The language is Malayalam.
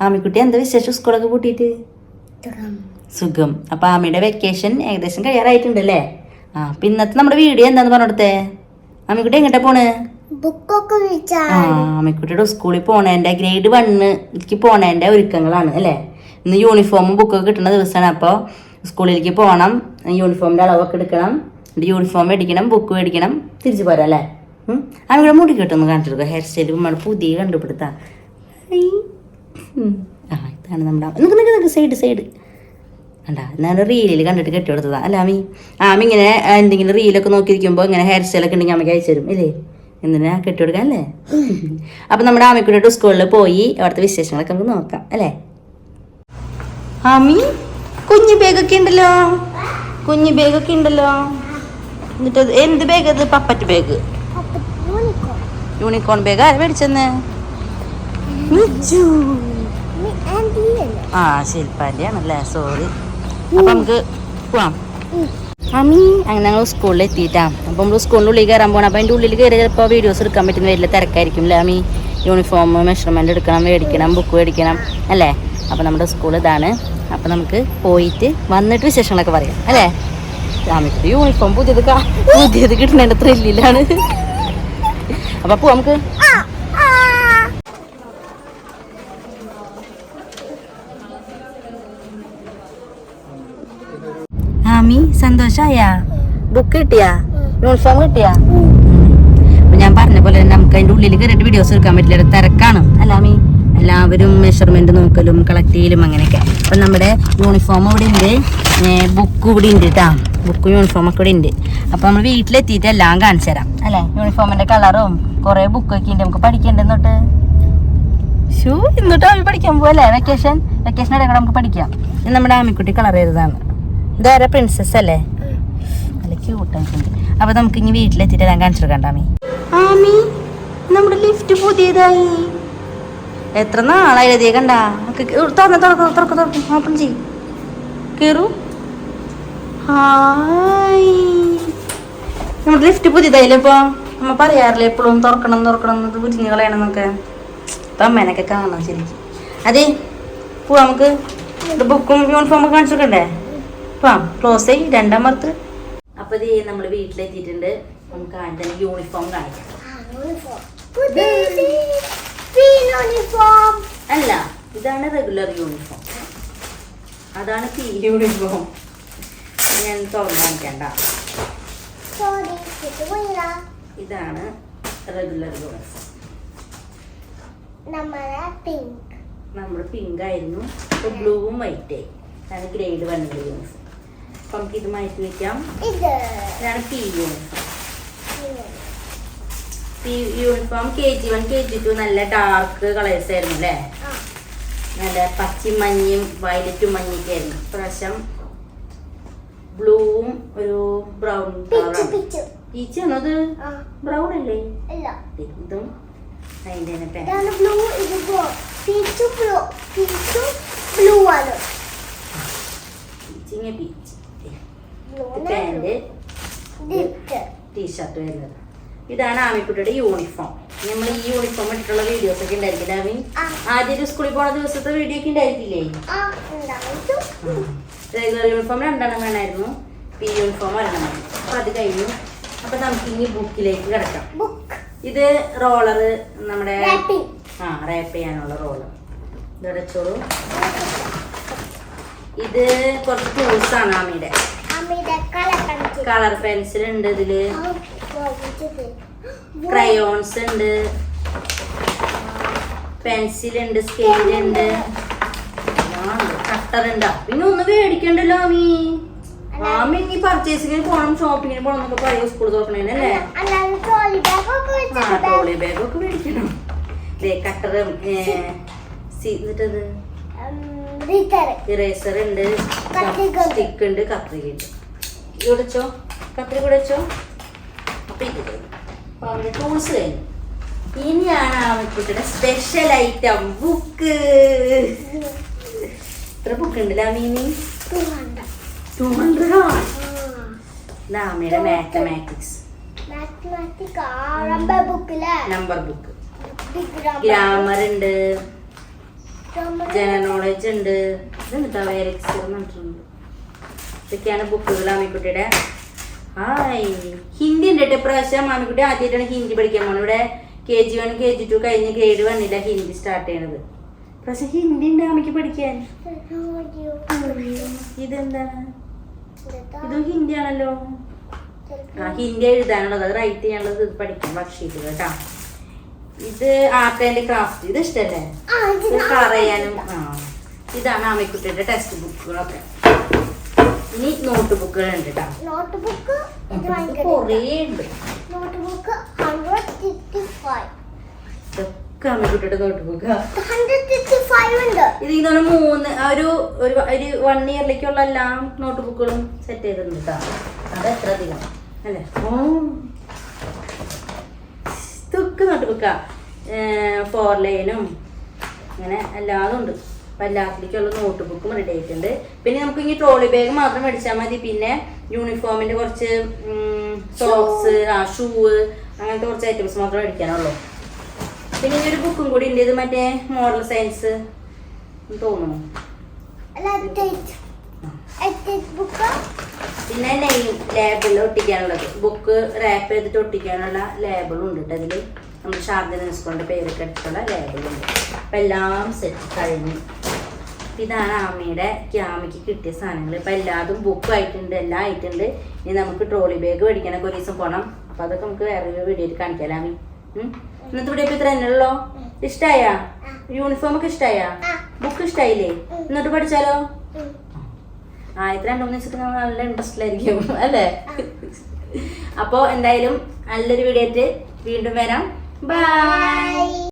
ആമിക്കുട്ടി എന്താ വിശേഷം സ്കൂളൊക്കെ പൂട്ടിയിട്ട്? സുഖം. അപ്പൊ ആമിയുടെ വെക്കേഷൻ ഏകദേശം കഴിയാറായിട്ടുണ്ടല്ലേ? ആ അപ്പൊ ഇന്നത്തെ നമ്മുടെ വീഡിയോ എന്താന്ന് പറഞ്ഞെടുത്തേ ആമിക്കുട്ടി എങ്ങോട്ടാ പോണ്? ആ ആമിക്കുട്ടിയുടെ സ്കൂളിൽ പോണേന്റെ ഗ്രേഡ് വണ്ണിലേക്ക് പോണേന്റെ ഒരുക്കങ്ങളാണ് അല്ലേ? ഇന്ന് യൂണിഫോമും ബുക്കൊക്കെ കിട്ടുന്ന ദിവസമാണ് അപ്പോൾ സ്കൂളിലേക്ക് പോകണം യൂണിഫോമിന്റെ അളവൊക്കെ എടുക്കണം യൂണിഫോം മേടിക്കണം ബുക്ക് മേടിക്കണം തിരിച്ചു പോരാ അല്ലേ? ആമിയുടെ മുടി കിട്ടുന്നു കാണിച്ചെടുക്കുക ഹെയർ സ്റ്റൈൽ നമ്മൾ പുതിയ കണ്ടുപിടുത്താ. ആ ഇതാണ് നമ്മുടെ നിങ്ങൾക്ക് നിങ്ങൾക്ക് നിങ്ങൾക്ക് സൈഡ് സൈഡ് കണ്ടാ ഞാൻ റീലിൽ കണ്ടിട്ട് കെട്ടി കൊടുത്തതാ. അല്ല ആമി ആമി ഇങ്ങനെ ആ, എന്തെങ്കിലും റീലൊക്കെ നോക്കിയിരിക്കുമ്പോൾ ഇങ്ങനെ ഹെയർ സ്റ്റൈലൊക്കെ ഉണ്ടെങ്കിൽ അമ്മയ്ക്ക് അയച്ചു തരും ഇല്ലേ? എന്തിനാ കെട്ടി കൊടുക്കാൻ അല്ലേ? അപ്പം നമ്മുടെ ആമിക്കുട്ടിയുടെ സ്കൂളിൽ പോയി അവിടുത്തെ വിശേഷങ്ങളൊക്കെ നമുക്ക് നോക്കാം അല്ലേ? ആമി കുഞ്ഞു ബാഗൊക്കെ ഉണ്ടല്ലോ? കുഞ്ഞു ബാഗൊക്കെ ഉണ്ടല്ലോ? എന്നിട്ട് എന്ത് ബാഗ് അത്? പപ്പറ്റ് ബാഗ് യൂണിക്കോൺ ബാഗ് ആരും മേടിച്ചെന്ന്? മിച്ചു. ആ ശില്പാന്റെ ആണല്ലേ സോറി അപ്പൊ നമുക്ക് പോവാം. അമ്മി അങ്ങനെ ഞങ്ങൾ സ്കൂളിൽ എത്തിയിട്ടാ. അപ്പൊ നമ്മൾ സ്കൂളിന്റെ ഉള്ളിൽ കയറാൻ പോകണം അപ്പൊ അതിന്റെ ഉള്ളിൽ കയറി ചിലപ്പോൾ വീഡിയോസ് എടുക്കാൻ പറ്റുന്ന വലിയ തിരക്കായിരിക്കും അല്ലേ അമ്മി യൂണിഫോം മെഷർമെന്റ് എടുക്കണം മേടിക്കണം ബുക്ക് മേടിക്കണം അല്ലേ? അപ്പൊ നമ്മുടെ സ്കൂൾ ഇതാണ്. അപ്പൊ നമുക്ക് പോയിട്ട് വന്നിട്ട് വിശേഷങ്ങളൊക്കെ പറയാം അല്ലേ? അമ്മയ്ക്ക് യൂണിഫോം പുതിയത് പുതിയത് കിട്ടുന്നതിന്റെ ത്രില്ലിലാണ് അപ്പോൾ പോവാം നമുക്ക്. ആമി സന്തോഷായ ബുക്ക് കിട്ടിയാ യൂണിഫോം കിട്ടിയാ ഞാൻ പറഞ്ഞ പോലെ നമുക്ക് അതിന്റെ ഉള്ളിൽ കയറിയിട്ട് വീഡിയോസ് എടുക്കാൻ പറ്റില്ല തിരക്കാണ് അല്ലാമി എല്ലാവരും മെഷർമെന്റ് നോക്കലും കളക്ട് ചെയ്യലും അങ്ങനെയൊക്കെ. അപ്പൊ നമ്മുടെ യൂണിഫോം ഇവിടെ ഉണ്ട്. ബുക്ക് ഇവിടെ ഉണ്ട് കേട്ടാ ബുക്കും യൂണിഫോം ഒക്കെ ഇവിടെ ഉണ്ട്. അപ്പൊ നമ്മൾ വീട്ടിലെത്തിയിട്ട് എല്ലാം കാണിച്ചു തരാം. അല്ലേ? യൂണിഫോമിന്റെ കളറും കുറെ ബുക്കൊക്കെ ഉണ്ട്. നമുക്ക് പഠിക്കണ്ടെന്നോട്ട് ഷൂ ഇന്നോട്ട് ആമി പഠിക്കാൻ പോവല്ലേ? വെക്കേഷൻ വെക്കേഷൻ ഇടയ്ക്ക് നമുക്ക് പഠിക്കാം. ഇത് നമ്മുടെ ആമിക്കുട്ടി കളർ ചെയ്തതാണ്. ഇതാരാ പ്രിൻസസ് അല്ലേ? നല്ല ക്യൂട്ടായിട്ടുണ്ട് അപ്പൊ നമുക്ക് ഇനി വീട്ടിലെത്തിയിട്ട് ഞാൻ കാണിച്ചു കൊടുക്കണ്ട ആമി നമ്മുടെ ലിഫ്റ്റ് പുതിയതായി. എത്ര നാളായി എഴുതിയ കണ്ട? തുറന്ന് തുറക്ക് തുറക്ക് തുറക്ക് ഓപ്പൺ ചെയ് കേറൂ. ഹായ്. നമ്മുടെ ലിഫ്റ്റ് പുതിയതായില്ലേ ഇപ്പൊ? അമ്മ പറയാറില്ലേ എപ്പോഴും തുറക്കണം തുറക്കണം എന്നത് പുതിഞ്ഞ് കളയണമെന്നൊക്കെ? ഇപ്പൊ അമ്മേനൊക്കെ കാണാം ശരിക്കും. അതെ പോവാ നമുക്ക്. ബുക്കും യൂണിഫോമൊക്കെ കാണിച്ചിട്ടുണ്ടേ പോവാം ക്ലോസ് ചെയ് രണ്ടാമത്ത്. അപ്പൊ ഇത് നമ്മൾ വീട്ടിലെത്തിയിട്ടുണ്ട്. നമുക്ക് ആന്റണി യൂണിഫോം കാണിക്കാം. യൂണിഫോം. അല്ല ഇതാണ് റെഗുലർ യൂണിഫോം അതാണ് പി യൂണിഫോം ഞാൻ തുറന്നു കാണിക്കണ്ട. ഇതാണ് റെഗുലർ യൂണിഫോം നമ്മളെ പിങ്ക് നമ്മൾ പിങ്ക് ആയിരുന്നു. ബ്ലൂവും വൈറ്റ് അതാണ് ഗ്രേഡ് വണ്ണിന്റെ യൂണിഫോം നമുക്ക് ഇത് മാറ്റി വെക്കാം. ഇത്. ഇതാണ് P uniform P uniform K G one K G two നല്ല ഡാർക്ക് കളേഴ്സ് ആയിരുന്നു അല്ലേ? നല്ല പച്ചയും മഞ്ഞയും വയലറ്റും മഞ്ഞയൊക്കെ ആയിരുന്നു. പ്രാവശ്യം ബ്ലൂവും ഒരു ബ്രൗൺ കളറാണ് പിച്ചു പീച്ചാണോ അത്? ബ്രൗൺ അല്ലേ? ഇതും അതിന്റെ തന്നെ പിച്ചു ബ്ലൂ ആണ്. പീച്ചിങ്ങ പീച്ച് പാന്റ് ടീഷർട്ട് വരുന്നത്. ഇതാണ് ആമിക്കുട്ടിയുടെ യൂണിഫോം നമ്മൾ ഈ യൂണിഫോം ഇട്ടിട്ടുള്ള വീഡിയോസ് ഒക്കെ ഉണ്ടായിരിക്കില്ല ആമി? ആദ്യം ഒരു സ്കൂളിൽ പോണ ദിവസത്തെ വീഡിയോ ഒക്കെ ഉണ്ടായിരിക്കില്ലേ? റെഗുലർ യൂണിഫോം രണ്ടെണ്ണം വേണമായിരുന്നു. പി യൂണിഫോം ഒരെണ്ണം അപ്പൊ അത് കഴിഞ്ഞു. അപ്പൊ നമുക്ക് ഇനി ബുക്കിലേക്ക് കിടക്കാം. ഇത് റോളർ നമ്മുടെ ആ റാപ്പ് ചെയ്യാനുള്ള റോളർ ഇതടച്ചോളൂ ഇത് കുറച്ച് ടൂൾസാണ് ആമിയുടെ. കളർ പെൻസിൽ ഉണ്ട് ഇതിൽ. ക്രയോൺസ് ഉണ്ട്. പെൻസിൽ ഉണ്ട് സ്കെയിൽ ഉണ്ട്. കട്ടർ ഉണ്ട്. പിന്നെ ഒന്ന് മേടിക്കണ്ടല്ലോ ആമി. ആമി ഇനി പർച്ചേസിങ്ങിന് പോണം ഷോപ്പിങ്ങിന് പോണം എന്നൊക്കെ പറയും സ്കൂൾ തുറക്കണേനല്ലേ ട്രോളി ബാഗൊക്കെ ഒക്കെ ആ വെച്ചിട്ട് ട്രോളി ബാഗ് ഒക്കെ മേടിക്കണം. കട്ടർ ഇറേസർ ഉണ്ട്. സ്റ്റിക്ക് ഉണ്ട് കത്രിക ഉണ്ട്. ഇത് കത്തിരി കത്രിക ഉടച്ചോ അപ്പൊ ഇത് അപ്പൊ ടൂൾസ് കഴിഞ്ഞു. ഇനിയാണ് ആമിക്കുട്ടിയുടെ സ്പെഷ്യൽ ഐറ്റം ബുക്ക് എത്ര ബുക്ക് ഉണ്ടല്ലോ മീനി? ടു ഹൺഡ്രഡ് ആമയുടെ മാത്തമാറ്റിക്സ് നമ്പർ ബുക്ക് ഗ്രാമർ ഉണ്ട്. ജനറൽ നോളജ് ഉണ്ട്. ഇതുണ്ട് എന്നിട്ടാ വേറെ പറഞ്ഞിട്ടുണ്ട് ഇതൊക്കെയാണ് ബുക്കുകൾ ആമിക്കുട്ടിയുടെ. ഹായ്. ഹിന്ദി ഉണ്ട് കേട്ടോ. പ്രാവശ്യം ആമിക്കുട്ടി ആദ്യമായിട്ടാണ് ഹിന്ദി പഠിക്കാൻ പോകുന്നത് ഇവിടെ K G one K G two കഴിഞ്ഞ് ഗ്രേഡ് വണ്ണില്ല ഹിന്ദി സ്റ്റാർട്ട് ചെയ്യണത്. പക്ഷെ ഹിന്ദി ഉണ്ട് ആമിക്ക് പഠിക്കാൻ. ഇതെന്താണ് ഇതും ഹിന്ദി ആണല്ലോ. ആ ഹിന്ദി എഴുതാനുള്ളത്. അത് റൈറ്റ് ചെയ്യാനുള്ളത് ഇത് പഠിക്കാം വർക്ക്ഷീറ്റുകൾ കേട്ടോ. ഇത് ആർട്ട് ആൻഡ് ക്രാഫ്റ്റ് ഇത് ഇഷ്ടല്ലേ? ചെയ്യാനും ആ. ഇതാണ് ആമിക്കുട്ടിയുടെ ടെക്സ്റ്റ് ബുക്കുകളൊക്കെ ഇനി നോട്ട് ബുക്കുകൾ ഉണ്ട് കേട്ടോ നോട്ട് ബുക്ക് കുറേ ഉണ്ട്. Note book hundred fifty five ഇതൊക്കെ ആമിക്കുട്ടിയുടെ note book hundred fifty five ഉണ്ട്. ഇത് ഇതാണ് മൂന്ന് ഒരു ഒരു ഒരു വൺ ഇയറിലേക്കുള്ള എല്ലാം നോട്ട് ബുക്കുകളും സെറ്റ് ചെയ്തിട്ടുണ്ട് കേട്ടോ അത് എത്ര അധികം? അല്ലേ? ഓ. ഇതൊക്കെ നോട്ട് ബുക്കാ ഫോർ ലൈനും അങ്ങനെ എല്ലാതും ഉണ്ട്. അപ്പം എല്ലാത്തിലേക്കുള്ള നോട്ട് ബുക്കും റെഡി ആയിട്ടുണ്ട്. പിന്നെ നമുക്ക് ഇനി ട്രോളി ബാഗ് മാത്രം മേടിച്ചാൽ മതി. പിന്നെ യൂണിഫോമിന്റെ കുറച്ച് സോക്സ് ആ ഷൂ അങ്ങനത്തെ കുറച്ച് ഐറ്റംസ് മാത്രം മേടിക്കാനുള്ളൂ. പിന്നെ ഇനി ഒരു ബുക്കും കൂടി ഉണ്ട്. ഇത് മറ്റേ മോഡൽ സയൻസ് തോന്നുന്നു. പിന്നെ നെയിം ലേബിൾ ഒട്ടിക്കാനുള്ളത്. ബുക്ക് റാപ്പ് ചെയ്തിട്ട് ഒട്ടിക്കാനുള്ള ലേബിളും ഉണ്ട് കേട്ടോ അതിൽ നമ്മുടെ ശാരദ നിസ്കോണ്ട് പേരൊക്കെ എടുത്തുള്ള ലേബലുണ്ട് അപ്പം എല്ലാം സെറ്റ് കഴിഞ്ഞു. ഇതാണ് ആമയുടെ ക്യാമയ്ക്ക് കിട്ടിയ സാധനങ്ങൾ ഇപ്പം എല്ലാതും ബുക്ക് ആയിട്ടുണ്ട് എല്ലാം ആയിട്ടുണ്ട്. ഇനി നമുക്ക് ട്രോളി ബാഗ് മേടിക്കാനൊക്കെ ഒരു ദിവസം പോകണം അപ്പം അതൊക്കെ നമുക്ക് വേറൊരു വീഡിയോയിൽ കാണിക്കാം ആമി? ഇന്നത്തെ വീഡിയോ ഇപ്പം ഇത്ര തന്നെയുള്ളോ ഇഷ്ടമായാ യൂണിഫോം ഒക്കെ ഇഷ്ടമായാ ബുക്ക് ഇഷ്ടമായില്ലേ. എന്നിട്ട് പഠിച്ചാലോ? ആ ഇത്ര രണ്ടു മൂന്ന് ദിവസത്തിന് നല്ല ഇൻട്രസ്റ്റിലായിരിക്കും അല്ലേ? അപ്പോൾ എന്തായാലും നല്ലൊരു വീഡിയോ ആയിട്ട് വീണ്ടും വരാം. Bye. Bye.